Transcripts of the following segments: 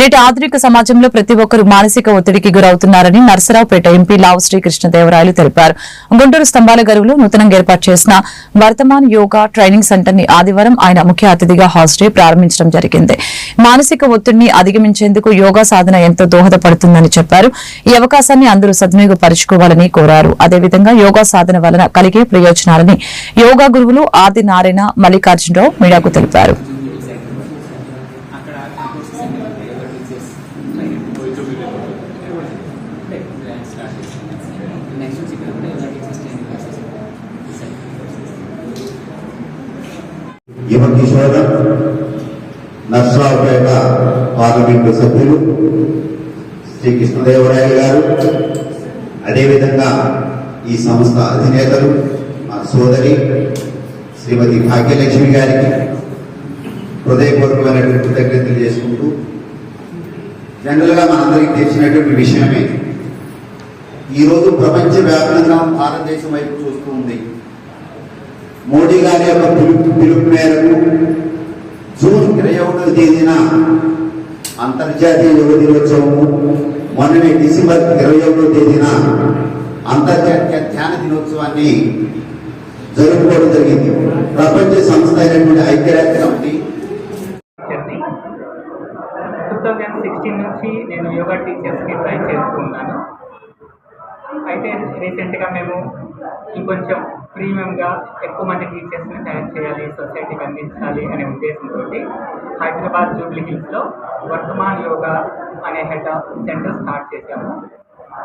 నేటి ఆధునిక సమాజంలో ప్రతి ఒక్కరూ మానసిక ఒత్తిడికి గురవుతున్నారని నర్సరావుపేట ఎంపీ లావు శ్రీకృష్ణదేవరాయలు తెలిపారు. గుంటూరు స్తంభాల గరువులో నూతనంగా ఏర్పాటు చేసిన వర్తమాన్ యోగా ట్రైనింగ్ సెంటర్ని ఆదివారం ఆయన ముఖ్య అతిథిగా హాజరై ప్రారంభించడం జరిగింది. మానసిక ఒత్తిడిని అధిగమించేందుకు యోగా సాధన ఎంతో దోహదపడుతుందని చెప్పారు. ఈ అవకాశాన్ని అందరూ సద్వినియోగపరుచుకోవాలని కోరారు. అదేవిధంగా యోగా సాధన వలన కలిగే ప్రయోజనాలని యోగా గురువులు ఆది నారాయణ మల్లికార్జునరావు మీడియాకు తెలిపారు అక్కడ కోర్సెస్ అన్ని ఉంటాయి యోగా టీచర్స్ స్టార్ట్ చేస్తాం నెక్స్ట్ వచ్చి ఇక్కడ కూడా యోగా టీచర్స్ ట్రైనింగ్ క్లాసెస్ యువ కిషోర నర్సరావుపేట పార్లమెంటు సభ్యులు శ్రీ కృష్ణదేవరాయలు గారు అదేవిధంగా ఈ సంస్థ అధినేతలు మా సోదరి శ్రీమతి భాగ్యలక్ష్మి గారికి హృదయపూర్వకమైనటువంటి కృతజ్ఞతలు చేసుకుంటూ జనరల్గా మనందరికీ తెలిసినటువంటి విషయమే. ఈరోజు ప్రపంచవ్యాప్తంగా భారతదేశం వైపు చూస్తూ ఉంది. మోడీ గారి యొక్క పిలుపు పిలుపు మేరకు జూన్ ఇరవై ఒకటవ తేదీన అంతర్జాతీయ యువ దినోత్సవము మొన్ననే డిసెంబర్ ఇరవై ఒకటవ తేదీన అంతర్జాతీయ ధ్యాన దినోత్సవాన్ని జరుపుకోవడం జరిగింది. ప్రపంచ సంస్థ అయినటువంటి ఐక్యరాజ్య committee journey two thousand sixteen నుంచి నేను యోగా టీచర్స్కి ట్రై చేస్తున్నాను. అయితే రీసెంట్గా మేము ఇంకొంచెం ప్రీమియంగా ఎక్కువ మంది టీచర్స్ని తయారు చేయాలి సొసైటీకి అందించాలి అనే ఉద్దేశంతో హైదరాబాద్ జూబ్లీ హిల్స్లో వర్తమాన్ యోగా అనే హెడ్ ఆఫ్ సెంటర్ స్టార్ట్ చేశాము.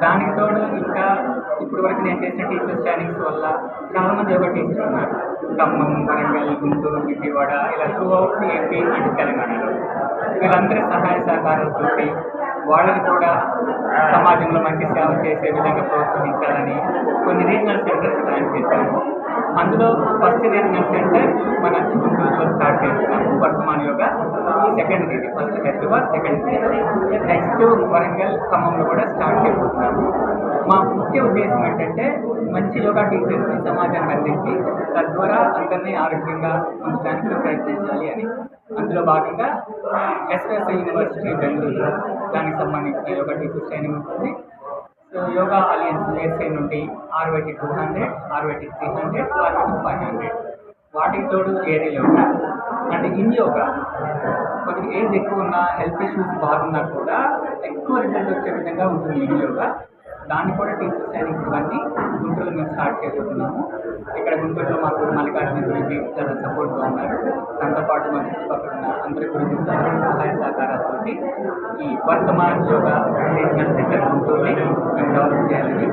దానికి తోడు ఇంకా ఇప్పుడు వరకు నేను చేసిన టీచర్స్ ట్రైనింగ్స్ వల్ల చాలా మంది యోగా టీచర్స్ ఉన్నారు. ఖమ్మం వరంగల్ గుంటూరు విజయవాడ ఇలా త్రూ అవుట్ ఏపీ అండ్ తెలంగాణలో. వీళ్ళందరి సహాయ సహకారాలతో వాళ్ళని కూడా సమాజంలో మంచి సేవ చేసే విధంగా ప్రోత్సహించాలని కొన్ని రీజనల్ సెంటర్స్ ప్లాన్ చేశాము. అందులో ఫస్ట్ రీజనల్ సెంటర్ మన గుంటూరులో స్టార్ట్ చేస్తున్నాము. వర్తమాన్ యోగా సెకండ్ ఇది first Hyderabad second next Warangal ఖమ్మంలో కూడా స్టార్ట్ చేయబోతున్నాము. మా ముఖ్య ఉద్దేశం ఏంటంటే మంచి యోగా టీచర్స్ని సమాజానికి అందించి తద్వారా అందరినీ ఆరోగ్యంగా ఉంచడానికి ప్రయత్నించాలి. అందులో భాగంగా ఎస్ఎస్ యూనివర్సిటీ బెంగళూరు దానికి సంబంధించిన యోగా టీచర్ ట్రైనింగ్ ఉంటుంది. సో యోగా అలియన్స్ యూఎస్ఏ నుండి RYT two hundred RYT three hundred RYT five hundred వాటికి తోడు ఏరియల్ యోగా? అంటే ఇన్ యోగా కొద్దిగా ఏజ్ ఎక్కువ ఉన్న హెల్త్ ఇష్యూస్ బాగున్నా కూడా ఎక్కువ రిజల్ట్ వచ్చే విధంగా ఉంటుంది ఇన్ యోగా. దాన్ని కూడా టీచర్స్ ట్రైనింగ్ స్టార్ట్ చేయబోతున్నాము ఇక్కడ గుంటూరులో మాకు మల్లికార్జున గురించి చాలా సపోర్ట్గా ఉన్నారు. దాంతో పాటు మా చుట్టుపక్కల ఉన్న అందరి గురించి సహాయ సహకారాలతో ఈ వర్తమాన యోగా రీజనల్ సెంటర్ గుంటూరుని మేము డెవలప్ చేయాలని